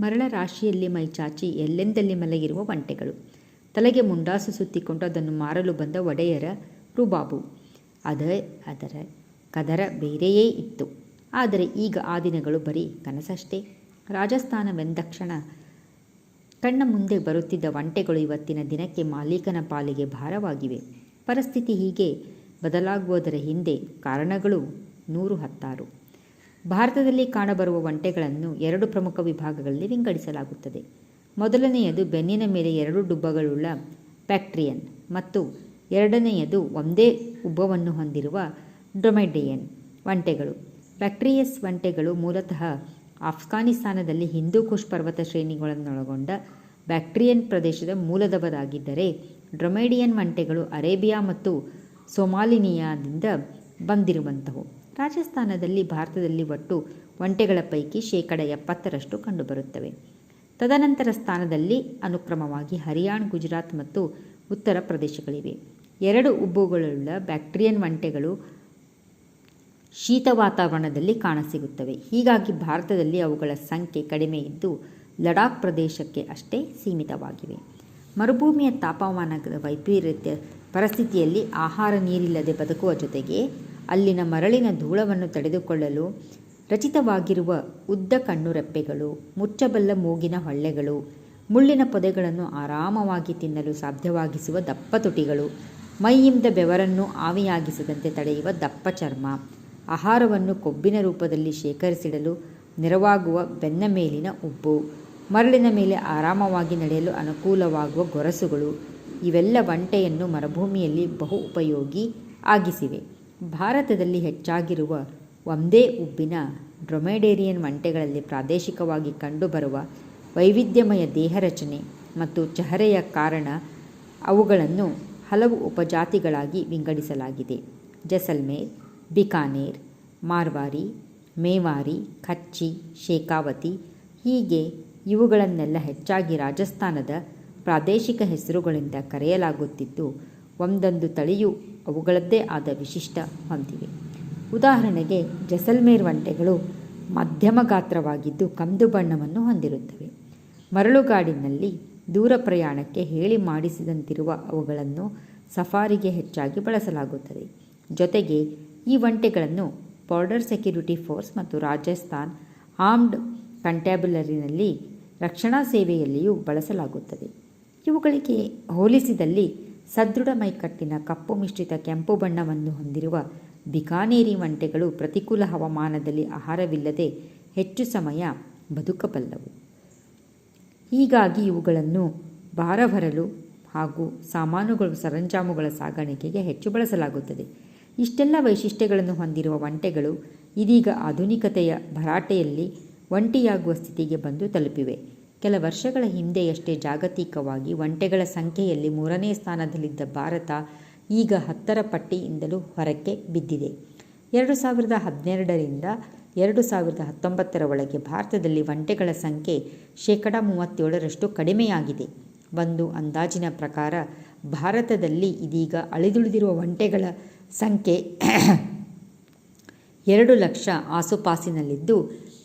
ಮರಳ ರಾಶಿಯಲ್ಲಿ ಮೈಚಾಚಿ ಎಲ್ಲೆಂದಲ್ಲಿ ಮಲಗಿರುವ ಒಂಟೆಗಳು. ತಲೆಗೆ ಮುಂಡಾಸು ಸುತ್ತಿಕೊಂಡು ಅದನ್ನು ಮಾರಲು ಬಂದ ಒಡೆಯರ ರುಬಾಬು. ಅದೇ, ಅದರ ಕದರ ಬೇರೆಯೇ ಇತ್ತು. ಆದರೆ ಈಗ ಆ ದಿನಗಳು ಬರೀ ಕನಸಷ್ಟೇ. ರಾಜಸ್ಥಾನವೆಂದಕ್ಷಣ ಕಣ್ಣ ಮುಂದೆ ಬರುತ್ತಿದ್ದ ಒಂಟೆಗಳು ಇವತ್ತಿನ ದಿನಕ್ಕೆ ಮಾಲೀಕನ ಪಾಲಿಗೆ ಭಾರವಾಗಿವೆ. ಪರಿಸ್ಥಿತಿ ಹೀಗೆ ಬದಲಾಗುವುದರ ಹಿಂದೆ ಕಾರಣಗಳು ನೂರು ಹತ್ತಾರು. ಭಾರತದಲ್ಲಿ ಕಾಣಬರುವ ಒಂಟೆಗಳನ್ನು ಎರಡು ಪ್ರಮುಖ ವಿಭಾಗಗಳಲ್ಲಿ ವಿಂಗಡಿಸಲಾಗುತ್ತದೆ. ಮೊದಲನೆಯದು ಬೆನ್ನಿನ ಮೇಲೆ ಎರಡು ಡುಬ್ಬಗಳುಳ್ಳ ಪ್ಯಾಕ್ಟ್ರಿಯನ್ ಮತ್ತು ಎರಡನೆಯದು ಒಂದೇ ಉಬ್ಬವನ್ನು ಹೊಂದಿರುವ ಡೊಮೆಡಿಯನ್ ಒಂಟೆಗಳು. ಪ್ಯಾಕ್ಟ್ರಿಯಸ್ ಒಂಟೆಗಳು ಮೂಲತಃ ಆಫ್ಘಾನಿಸ್ತಾನದಲ್ಲಿ ಹಿಂದೂ ಕುಶ್ ಪರ್ವತ ಶ್ರೇಣಿಗಳನ್ನೊಳಗೊಂಡ ಬ್ಯಾಕ್ಟ್ರಿಯನ್ ಪ್ರದೇಶದ ಮೂಲದವರಾಗಿದ್ದರೆ ಡ್ರೊಮೇಡಿಯನ್ ವಂಟೆಗಳು ಅರೇಬಿಯಾ ಮತ್ತು ಸೊಮಾಲಿನಿಯಾದಿಂದ ಬಂದಿರುವಂಥವು. ರಾಜಸ್ಥಾನದಲ್ಲಿ ಭಾರತದಲ್ಲಿ ಒಟ್ಟು ಒಂಟೆಗಳ ಪೈಕಿ ಶೇಕಡ ಎಪ್ಪತ್ತರಷ್ಟು ಕಂಡುಬರುತ್ತವೆ. ತದನಂತರ ಸ್ಥಾನದಲ್ಲಿ ಅನುಕ್ರಮವಾಗಿ ಹರಿಯಾಣ, ಗುಜರಾತ್ ಮತ್ತು ಉತ್ತರ ಪ್ರದೇಶಗಳಿವೆ. ಎರಡು ಉಬ್ಬುಗಳುಳ್ಳ ಬ್ಯಾಕ್ಟೀರಿಯನ್ ಒಂಟೆಗಳು ಶೀತ ವಾತಾವರಣದಲ್ಲಿ ಕಾಣಸಿಗುತ್ತವೆ. ಹೀಗಾಗಿ ಭಾರತದಲ್ಲಿ ಅವುಗಳ ಸಂಖ್ಯೆ ಕಡಿಮೆ ಇದ್ದು, ಲಡಾಖ್ ಪ್ರದೇಶಕ್ಕೆ ಅಷ್ಟೇ ಸೀಮಿತವಾಗಿವೆ. ಮರುಭೂಮಿಯ ತಾಪಮಾನದ ವೈಪರೀತ್ಯ ಪರಿಸ್ಥಿತಿಯಲ್ಲಿ ಆಹಾರ ನೀರಿಲ್ಲದೆ ಬದುಕುವ ಜೊತೆಗೆ ಅಲ್ಲಿನ ಮರಳಿನ ಧೂಳವನ್ನು ತಡೆದುಕೊಳ್ಳಲು ರಚಿತವಾಗಿರುವ ಉದ್ದ ಕಣ್ಣುರೆಪ್ಪೆಗಳು, ಮುಚ್ಚಬಲ್ಲ ಮೂಗಿನ ಹೊಳ್ಳೆಗಳು, ಮುಳ್ಳಿನ ಪೊದೆಗಳನ್ನು ಆರಾಮವಾಗಿ ತಿನ್ನಲು ಸಾಧ್ಯವಾಗಿಸುವ ದಪ್ಪ ತುಟಿಗಳು ಮೈಯಿಂದ ಬೆವರನ್ನು ಆವಿಯಾಗಿಸದಂತೆ ತಡೆಯುವ ದಪ್ಪ ಚರ್ಮ ಆಹಾರವನ್ನು ಕೊಬ್ಬಿನ ರೂಪದಲ್ಲಿ ಶೇಖರಿಸಿಡಲು ನೆರವಾಗುವ ಬೆನ್ನ ಮೇಲಿನ ಉಬ್ಬು, ಮರಳಿನ ಮೇಲೆ ಆರಾಮವಾಗಿ ನಡೆಯಲು ಅನುಕೂಲವಾಗುವ ಗೊರಸುಗಳು, ಇವೆಲ್ಲ ಒಂಟೆಯನ್ನು ಮರುಭೂಮಿಯಲ್ಲಿ ಬಹು ಉಪಯೋಗಿ ಆಗಿಸಿವೆ. ಭಾರತದಲ್ಲಿ ಹೆಚ್ಚಾಗಿರುವ ಒಂದೇ ಉಬ್ಬಿನ ಡ್ರೊಮೆಡೇರಿಯನ್ ಒಂಟೆಗಳಲ್ಲಿ ಪ್ರಾದೇಶಿಕವಾಗಿ ಕಂಡುಬರುವ ವೈವಿಧ್ಯಮಯ ದೇಹರಚನೆ ಮತ್ತು ಚಹರೆಯ ಕಾರಣ ಅವುಗಳನ್ನು ಹಲವು ಉಪಜಾತಿಗಳಾಗಿ ವಿಂಗಡಿಸಲಾಗಿದೆ. ಜಸಲ್ಮೇರ್, ಬಿಕಾನೇರ್, ಮಾರ್ವಾರಿ, ಮೇವಾರಿ, ಕಚ್ಚಿ, ಶೇಖಾವತಿ ಹೀಗೆ ಇವುಗಳನ್ನೆಲ್ಲ ಹೆಚ್ಚಾಗಿ ರಾಜಸ್ಥಾನದ ಪ್ರಾದೇಶಿಕ ಹೆಸರುಗಳಿಂದ ಕರೆಯಲಾಗುತ್ತಿದ್ದು ಒಂದೊಂದು ತಳಿಯು ಅವುಗಳದ್ದೇ ಆದ ವಿಶಿಷ್ಟ ಹೊಂದಿವೆ. ಉದಾಹರಣೆಗೆ ಜಸಲ್ಮೇರ್ ಒಂಟೆಗಳು ಮಧ್ಯಮ ಗಾತ್ರವಾಗಿದ್ದು ಕಂದು ಬಣ್ಣವನ್ನು ಹೊಂದಿರುತ್ತವೆ. ಮರಳುಗಾಡಿನಲ್ಲಿ ದೂರ ಪ್ರಯಾಣಕ್ಕೆ ಹೇಳಿ ಮಾಡಿಸಿದಂತಿರುವ ಅವುಗಳನ್ನು ಸಫಾರಿಗೆ ಹೆಚ್ಚಾಗಿ ಬಳಸಲಾಗುತ್ತದೆ. ಜೊತೆಗೆ ಈ ಒಂಟೆಗಳನ್ನು ಬಾರ್ಡರ್ ಸೆಕ್ಯುರಿಟಿ ಫೋರ್ಸ್ ಮತ್ತು ರಾಜಸ್ಥಾನ್ ಆರ್ಮ್ಡ್ ಕಂಟ್ಯಾಬುಲರಿನಲ್ಲಿ ರಕ್ಷಣಾ ಸೇವೆಯಲ್ಲಿಯೂ ಬಳಸಲಾಗುತ್ತದೆ. ಇವುಗಳಿಗೆ ಹೋಲಿಸಿದಲ್ಲಿ ಸದೃಢ ಮೈಕಟ್ಟಿನ ಕಪ್ಪು ಮಿಶ್ರಿತ ಕೆಂಪು ಬಣ್ಣವನ್ನು ಹೊಂದಿರುವ ಬಿಕಾನೇರಿ ಒಂಟೆಗಳು ಪ್ರತಿಕೂಲ ಹವಾಮಾನದಲ್ಲಿ ಆಹಾರವಿಲ್ಲದೆ ಹೆಚ್ಚು ಸಮಯ ಬದುಕಬಲ್ಲವು. ಹೀಗಾಗಿ ಇವುಗಳನ್ನು ಭಾರ ಹೊರಲು ಹಾಗೂ ಸಾಮಾನುಗಳು ಸರಂಜಾಮುಗಳ ಸಾಗಾಣಿಕೆಗೆ ಹೆಚ್ಚು ಬಳಸಲಾಗುತ್ತದೆ. ಇಷ್ಟೆಲ್ಲ ವೈಶಿಷ್ಟ್ಯಗಳನ್ನು ಹೊಂದಿರುವ ಒಂಟೆಗಳು ಇದೀಗ ಆಧುನಿಕತೆಯ ಭರಾಟೆಯಲ್ಲಿ ಒಂಟಿಯಾಗುವ ಸ್ಥಿತಿಗೆ ಬಂದು ತಲುಪಿವೆ. ಕೆಲ ವರ್ಷಗಳ ಹಿಂದೆಯಷ್ಟೇ ಜಾಗತಿಕವಾಗಿ ಒಂಟೆಗಳ ಸಂಖ್ಯೆಯಲ್ಲಿ ಮೂರನೇ ಸ್ಥಾನದಲ್ಲಿದ್ದ ಭಾರತ ಈಗ ಹತ್ತರ ಪಟ್ಟಿಯಿಂದಲೂ ಹೊರಕ್ಕೆ ಬಿದ್ದಿದೆ. ಎರಡು ಸಾವಿರದ ಹದಿನೆರಡರಿಂದ ಎರಡು ಸಾವಿರದ ಹತ್ತೊಂಬತ್ತರ ಒಳಗೆ ಭಾರತದಲ್ಲಿ ಒಂಟೆಗಳ ಸಂಖ್ಯೆ ಶೇಕಡ ಮೂವತ್ತೇಳರಷ್ಟು ಕಡಿಮೆಯಾಗಿದೆ. ಒಂದು ಅಂದಾಜಿನ ಪ್ರಕಾರ ಭಾರತದಲ್ಲಿ ಇದೀಗ ಅಳಿದುಳಿದಿರುವ ಒಂಟೆಗಳ ಸಂಖ್ಯೆ ಎರಡು ಲಕ್ಷ ಆಸುಪಾಸಿನಲ್ಲಿದ್ದು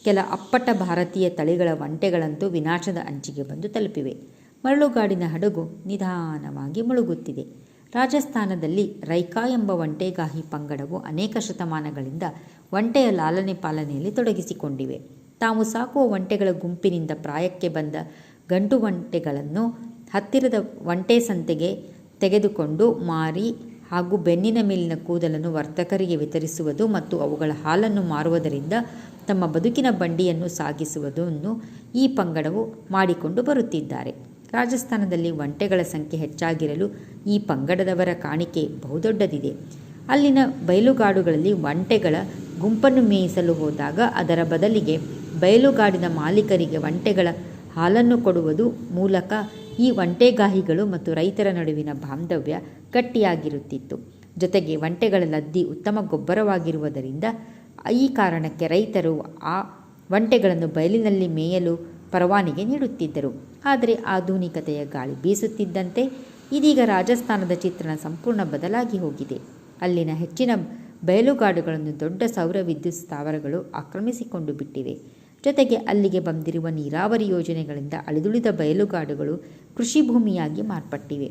ಕೆಲ ಅಪ್ಪಟ ಭಾರತೀಯ ತಳಿಗಳ ಒಂಟೆಗಳಂತೂ ವಿನಾಶದ ಅಂಚಿಗೆ ಬಂದು ತಲುಪಿವೆ. ಮರಳುಗಾಡಿನ ಹಡಗು ನಿಧಾನವಾಗಿ ಮುಳುಗುತ್ತಿದೆ. ರಾಜಸ್ಥಾನದಲ್ಲಿ ರೈಕಾ ಎಂಬ ಒಂಟೆಗಾಹಿ ಪಂಗಡವು ಅನೇಕ ಶತಮಾನಗಳಿಂದ ಒಂಟೆಯ ಲಾಲನೆ ಪಾಲನೆಯಲ್ಲಿ ತೊಡಗಿಸಿಕೊಂಡಿವೆ. ತಾವು ಸಾಕುವ ಒಂಟೆಗಳ ಗುಂಪಿನಿಂದ ಪ್ರಾಯಕ್ಕೆ ಬಂದ ಗಂಟು ಒಂಟೆಗಳನ್ನು ಹತ್ತಿರದ ಒಂಟೆ ಸಂತೆಗೆ ತೆಗೆದುಕೊಂಡು ಮಾರಿ ಹಾಗೂ ಬೆನ್ನಿನ ಮೇಲಿನ ಕೂದಲನ್ನು ವರ್ತಕರಿಗೆ ವಿತರಿಸುವುದು ಮತ್ತು ಅವುಗಳ ಹಾಲನ್ನು ಮಾರುವುದರಿಂದ ತಮ್ಮ ಬದುಕಿನ ಬಂಡಿಯನ್ನು ಸಾಗಿಸುವುದನ್ನು ಈ ಪಂಗಡವು ಮಾಡಿಕೊಂಡು ಬರುತ್ತಿದ್ದಾರೆ. ರಾಜಸ್ಥಾನದಲ್ಲಿ ಒಂಟೆಗಳ ಸಂಖ್ಯೆ ಹೆಚ್ಚಾಗಿರಲು ಈ ಪಂಗಡದವರ ಕಾಣಿಕೆ ಬಹುದೊಡ್ಡದಿದೆ. ಅಲ್ಲಿನ ಬಯಲುಗಾಡುಗಳಲ್ಲಿ ಒಂಟೆಗಳ ಗುಂಪನ್ನು ಮೇಯಿಸಲು ಹೋದಾಗ ಅದರ ಬದಲಿಗೆ ಬಯಲುಗಾಡಿನ ಮಾಲೀಕರಿಗೆ ಒಂಟೆಗಳ ಹಾಲನ್ನು ಕೊಡುವುದು ಮೂಲಕ ಈ ಒಂಟೆಗಾಹಿಗಳು ಮತ್ತು ರೈತರ ನಡುವಿನ ಬಾಂಧವ್ಯ ಗಟ್ಟಿಯಾಗಿರುತ್ತಿತ್ತು. ಜೊತೆಗೆ ಒಂಟೆಗಳ ಲದ್ದಿ ಉತ್ತಮ ಗೊಬ್ಬರವಾಗಿರುವುದರಿಂದ ಈ ಕಾರಣಕ್ಕೆ ರೈತರು ಆ ಒಂಟೆಗಳನ್ನು ಬಯಲಿನಲ್ಲಿ ಮೇಯಲು ಪರವಾನಿಗೆ ನೀಡುತ್ತಿದ್ದರು. ಆದರೆ ಆಧುನಿಕತೆಯ ಗಾಳಿ ಬೀಸುತ್ತಿದ್ದಂತೆ ಇದೀಗ ರಾಜಸ್ಥಾನದ ಚಿತ್ರಣ ಸಂಪೂರ್ಣ ಬದಲಾಗಿ ಹೋಗಿದೆ. ಅಲ್ಲಿನ ಹೆಚ್ಚಿನ ಬಯಲುಗಾಡುಗಳನ್ನು ದೊಡ್ಡ ಸೌರ ವಿದ್ಯುತ್ ಸ್ಥಾವರಗಳು ಆಕ್ರಮಿಸಿಕೊಂಡು ಬಿಟ್ಟಿವೆ. ಜೊತೆಗೆ ಅಲ್ಲಿಗೆ ಬಂದಿರುವ ನೀರಾವರಿ ಯೋಜನೆಗಳಿಂದ ಅಳಿದುಳಿದ ಬಯಲುಗಾಡುಗಳು ಕೃಷಿ ಭೂಮಿಯಾಗಿ ಮಾರ್ಪಟ್ಟಿವೆ.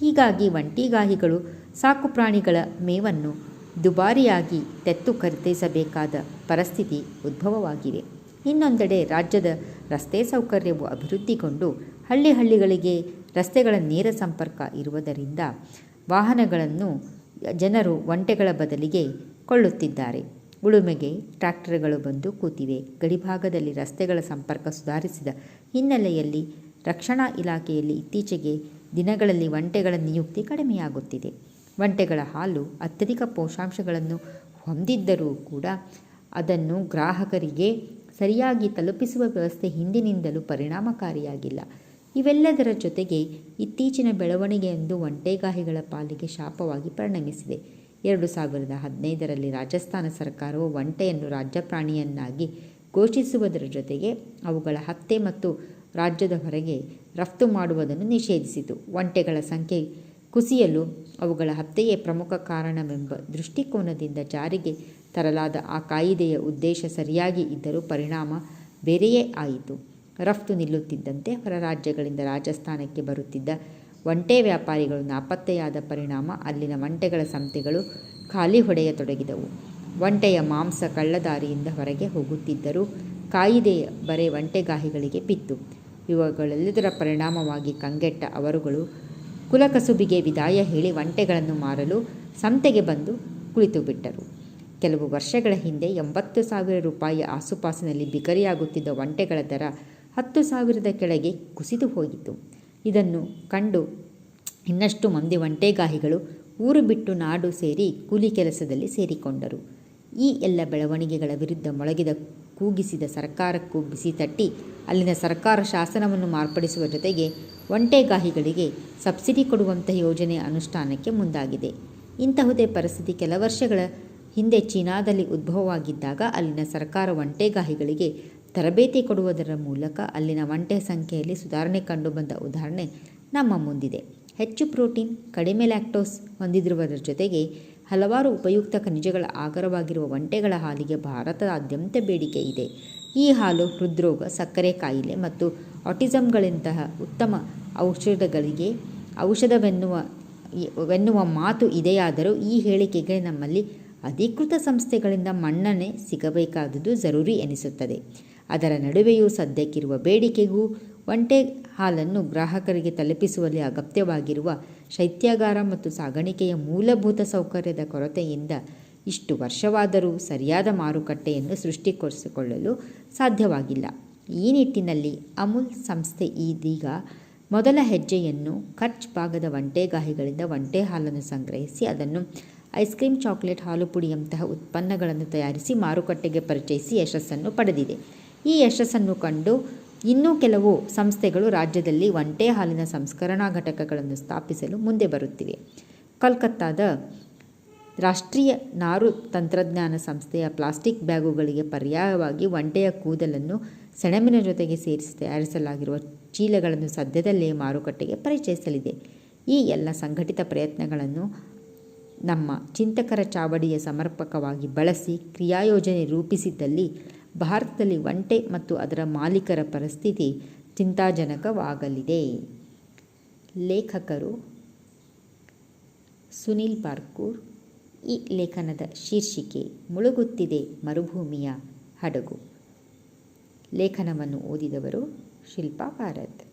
ಹೀಗಾಗಿ ಒಂಟಿಗಾಹಿಗಳು ಸಾಕು ಪ್ರಾಣಿಗಳ ಮೇವನ್ನು ದುಬಾರಿಯಾಗಿ ತೆತ್ತು ಖರೀದಿಸಬೇಕಾದ ಪರಿಸ್ಥಿತಿ ಉದ್ಭವವಾಗಿದೆ. ಇನ್ನೊಂದೆಡೆ ರಾಜ್ಯದ ರಸ್ತೆ ಸೌಕರ್ಯವು ಅಭಿವೃದ್ಧಿಗೊಂಡು ಹಳ್ಳಿ ಹಳ್ಳಿಗಳಿಗೆ ರಸ್ತೆಗಳ ನೇರ ಸಂಪರ್ಕ ಇರುವುದರಿಂದ ವಾಹನಗಳನ್ನು ಜನರು ಒಂಟೆಗಳ ಬದಲಿಗೆ ಕೊಳ್ಳುತ್ತಿದ್ದಾರೆ. ಉಳುಮೆಗೆ ಟ್ರ್ಯಾಕ್ಟರ್ಗಳು ಬಂದು ಕೂತಿವೆ. ಗಡಿಭಾಗದಲ್ಲಿ ರಸ್ತೆಗಳ ಸಂಪರ್ಕ ಸುಧಾರಿಸಿದ ಹಿನ್ನೆಲೆಯಲ್ಲಿ ರಕ್ಷಣಾ ಇಲಾಖೆಯಲ್ಲಿ ಇತ್ತೀಚೆಗೆ ದಿನಗಳಲ್ಲಿ ಒಂಟೆಗಳ ನಿಯುಕ್ತಿ ಕಡಿಮೆಯಾಗುತ್ತಿದೆ. ಒಂಟೆಗಳ ಹಾಲು ಅತ್ಯಧಿಕ ಪೋಷಾಂಶಗಳನ್ನು ಹೊಂದಿದ್ದರೂ ಕೂಡ ಅದನ್ನು ಗ್ರಾಹಕರಿಗೆ ಸರಿಯಾಗಿ ತಲುಪಿಸುವ ವ್ಯವಸ್ಥೆ ಹಿಂದಿನಿಂದಲೂ ಪರಿಣಾಮಕಾರಿಯಾಗಿಲ್ಲ. ಇವೆಲ್ಲದರ ಜೊತೆಗೆ ಇತ್ತೀಚಿನ ಬೆಳವಣಿಗೆಯೊಂದು ಒಂಟೆಗಾಹಿಗಳ ಪಾಲಿಗೆ ಶಾಪವಾಗಿ ಪರಿಣಮಿಸಿದೆ. ಎರಡು ಸಾವಿರದ ಹದಿನೈದರಲ್ಲಿ ರಾಜಸ್ಥಾನ ಸರ್ಕಾರವು ಒಂಟೆಯನ್ನು ರಾಜ್ಯ ಪ್ರಾಣಿಯನ್ನಾಗಿ ಘೋಷಿಸುವುದರ ಜೊತೆಗೆ ಅವುಗಳ ಹತ್ಯೆ ಮತ್ತು ರಾಜ್ಯದ ಹೊರಗೆ ರಫ್ತು ಮಾಡುವುದನ್ನು ನಿಷೇಧಿಸಿತು. ಒಂಟೆಗಳ ಸಂಖ್ಯೆ ಕುಸಿಯಲು ಅವುಗಳ ಹತ್ಯೆಯೇ ಪ್ರಮುಖ ಕಾರಣವೆಂಬ ದೃಷ್ಟಿಕೋನದಿಂದ ಜಾರಿಗೆ ತರಲಾದ ಆ ಕಾಯಿದೆಯ ಉದ್ದೇಶ ಸರಿಯಾಗಿ ಇದ್ದರೂ ಪರಿಣಾಮ ಬೇರೆಯೇ ಆಯಿತು. ರಫ್ತು ನಿಲ್ಲುತ್ತಿದ್ದಂತೆ ಹೊರ ರಾಜ್ಯಗಳಿಂದ ರಾಜಸ್ಥಾನಕ್ಕೆ ಬರುತ್ತಿದ್ದ ಒಂಟೆ ವ್ಯಾಪಾರಿಗಳು ನಾಪತ್ತೆಯಾದ ಪರಿಣಾಮ ಅಲ್ಲಿನ ಒಂಟೆಗಳ ಸಂತೆಗಳು ಖಾಲಿ ಹೊಡೆಯತೊಡಗಿದವು. ಒಂಟೆಯ ಮಾಂಸ ಕಳ್ಳದಾರಿಯಿಂದ ಹೊರಗೆ ಹೋಗುತ್ತಿದ್ದರೂ ಕಾಯಿದೆಯ ಬರೆ ಒಂಟೆಗಾಹಿಗಳಿಗೆ ಬಿತ್ತು ಇವುಗಳೆಲ್ಲದರ ಪರಿಣಾಮವಾಗಿ ಕಂಗೆಟ್ಟ ಅವರುಗಳು ಕುಲಕಸುಬಿಗೆ ವಿದಾಯ ಹೇಳಿ ಒಂಟೆಗಳನ್ನು ಮಾರಲು ಸಂತೆಗೆ ಬಂದು ಕುಳಿತು ಬಿಟ್ಟರು. ಕೆಲವು ವರ್ಷಗಳ ಹಿಂದೆ ಎಂಬತ್ತು ಸಾವಿರ ರೂಪಾಯಿಯ ಆಸುಪಾಸಿನಲ್ಲಿ ಬಿಕರಿಯಾಗುತ್ತಿದ್ದ ಒಂಟೆಗಳ ದರ ಹತ್ತು ಸಾವಿರದ ಕೆಳಗೆ ಕುಸಿದು ಹೋಗಿತ್ತು. ಇದನ್ನು ಕಂಡು ಇನ್ನಷ್ಟು ಮಂದಿ ಒಂಟೆಗಾಹಿಗಳು ಊರು ಬಿಟ್ಟು ನಾಡು ಸೇರಿ ಕೂಲಿ ಕೆಲಸದಲ್ಲಿ ಸೇರಿಕೊಂಡರು. ಈ ಎಲ್ಲ ಬೆಳವಣಿಗೆಗಳ ವಿರುದ್ಧ ಮೊಳಗಿದ ಕೂಗಿಸಿದ ಸರ್ಕಾರಕ್ಕೂ ಬಿಸಿ ತಟ್ಟಿ, ಅಲ್ಲಿನ ಸರ್ಕಾರ ಶಾಸನವನ್ನು ಮಾರ್ಪಡಿಸುವ ಜೊತೆಗೆ ಒಂಟೆಗಾಹಿಗಳಿಗೆ ಸಬ್ಸಿಡಿ ಕೊಡುವಂತಹ ಯೋಜನೆ ಅನುಷ್ಠಾನಕ್ಕೆ ಮುಂದಾಗಿದೆ. ಇಂತಹುದೇ ಪರಿಸ್ಥಿತಿ ಕೆಲ ವರ್ಷಗಳ ಹಿಂದೆ ಚೀನಾದಲ್ಲಿ ಉದ್ಭವವಾಗಿದ್ದಾಗ ಅಲ್ಲಿನ ಸರ್ಕಾರ ಒಂಟೆಗಾಹಿಗಳಿಗೆ ತರಬೇತಿ ಕೊಡುವುದರ ಮೂಲಕ ಅಲ್ಲಿನ ಒಂಟೆ ಸಂಖ್ಯೆಯಲ್ಲಿ ಸುಧಾರಣೆ ಕಂಡುಬಂದ ಉದಾಹರಣೆ ನಮ್ಮ ಮುಂದಿದೆ. ಹೆಚ್ಚು ಪ್ರೋಟೀನ್, ಕಡಿಮೆ ಲ್ಯಾಕ್ಟೋಸ್ ಹೊಂದಿರುವುದರ ಜೊತೆಗೆ ಹಲವಾರು ಉಪಯುಕ್ತ ಖನಿಜಗಳ ಆಗರವಾಗಿರುವ ಒಂಟೆಗಳ ಹಾಲಿಗೆ ಭಾರತದಾದ್ಯಂತ ಬೇಡಿಕೆ ಇದೆ. ಈ ಹಾಲು ಹೃದ್ರೋಗ, ಸಕ್ಕರೆ ಕಾಯಿಲೆ ಮತ್ತು ಆಟಿಸಮ್ಗಳಂತಹ ಉತ್ತಮ ಔಷಧಗಳಿಗೆ ಔಷಧವೆನ್ನುವ ವೆನ್ನುವ ಮಾತು ಇದೆಯಾದರೂ ಈ ಹೇಳಿಕೆಗೆ ನಮ್ಮಲ್ಲಿ ಅಧಿಕೃತ ಸಂಸ್ಥೆಗಳಿಂದ ಮನ್ನಣೆ ಸಿಗಬೇಕಾದುದು ಜರೂರಿ ಎನಿಸುತ್ತದೆ. ಅದರ ನಡುವೆಯೂ ಸದ್ಯಕ್ಕಿರುವ ಬೇಡಿಕೆಗೂ ಒಂಟೆ ಹಾಲನ್ನು ಗ್ರಾಹಕರಿಗೆ ತಲುಪಿಸುವಲ್ಲಿ ಅಗತ್ಯವಾಗಿರುವ ಶೈತ್ಯಾಗಾರ ಮತ್ತು ಸಾಗಾಣಿಕೆಯ ಮೂಲಭೂತ ಸೌಕರ್ಯದ ಕೊರತೆಯಿಂದ ಇಷ್ಟು ವರ್ಷವಾದರೂ ಸರಿಯಾದ ಮಾರುಕಟ್ಟೆಯನ್ನು ಸೃಷ್ಟಿಕೊಳಿಸಿಕೊಳ್ಳಲು ಸಾಧ್ಯವಾಗಿಲ್ಲ. ಈ ನಿಟ್ಟಿನಲ್ಲಿ ಅಮೂಲ್ ಸಂಸ್ಥೆ ಇದೀಗ ಮೊದಲ ಹೆಜ್ಜೆಯನ್ನು ಖರ್ಚ್ ಭಾಗದ ಒಂಟೆಗಾಹಿಗಳಿಂದ ಒಂಟೆ ಹಾಲನ್ನು ಸಂಗ್ರಹಿಸಿ ಅದನ್ನು ಐಸ್ ಕ್ರೀಮ್, ಚಾಕ್ಲೇಟ್, ಹಾಲು ಪುಡಿಯಂತಹ ಉತ್ಪನ್ನಗಳನ್ನು ತಯಾರಿಸಿ ಮಾರುಕಟ್ಟೆಗೆ ಪರಿಚಯಿಸಿ ಯಶಸ್ಸನ್ನು ಪಡೆದಿದೆ. ಈ ಯಶಸ್ಸನ್ನು ಕಂಡು ಇನ್ನೂ ಕೆಲವು ಸಂಸ್ಥೆಗಳು ರಾಜ್ಯದಲ್ಲಿ ಒಂಟೆ ಹಾಲಿನ ಸಂಸ್ಕರಣಾ ಘಟಕಗಳನ್ನು ಸ್ಥಾಪಿಸಲು ಮುಂದೆ ಬರುತ್ತಿವೆ. ಕಲ್ಕತ್ತಾದ ರಾಷ್ಟ್ರೀಯ ನಾರು ತಂತ್ರಜ್ಞಾನ ಸಂಸ್ಥೆಯ ಪ್ಲಾಸ್ಟಿಕ್ ಬ್ಯಾಗುಗಳಿಗೆ ಪರ್ಯಾಯವಾಗಿ ಒಂಟೆಯ ಕೂದಲನ್ನು ಸೆಣಬಿನ ಜೊತೆಗೆ ಸೇರಿಸಿ ತಯಾರಿಸಲಾಗಿರುವ ಚೀಲಗಳನ್ನು ಸದ್ಯದಲ್ಲೇ ಮಾರುಕಟ್ಟೆಗೆ ಪರಿಚಯಿಸಲಿದೆ. ಈ ಎಲ್ಲ ಸಂಘಟಿತ ಪ್ರಯತ್ನಗಳನ್ನು ನಮ್ಮ ಚಿಂತಕರ ಚಾವಡಿಯ ಸಮರ್ಪಕವಾಗಿ ಬಳಸಿ ಕ್ರಿಯಾಯೋಜನೆ ರೂಪಿಸಿದ್ದಲ್ಲಿ ಭಾರತದಲ್ಲಿ ಒಂಟೆ ಮತ್ತು ಅದರ ಮಾಲೀಕರ ಪರಿಸ್ಥಿತಿ ಚಿಂತಾಜನಕವಾಗಲಿದೆ. ಲೇಖಕರು ಸುನಿಲ್ ಪಾರ್ಕೂರ್ ಈ ಲೇಖನದ ಶೀರ್ಷಿಕೆ ಮುಳುಗುತ್ತಿದೆ ಮರುಭೂಮಿಯ ಹಡಗು. ಲೇಖನವನ್ನು ಓದಿದವರು ಶಿಲ್ಪಾ ಭಾರತ್.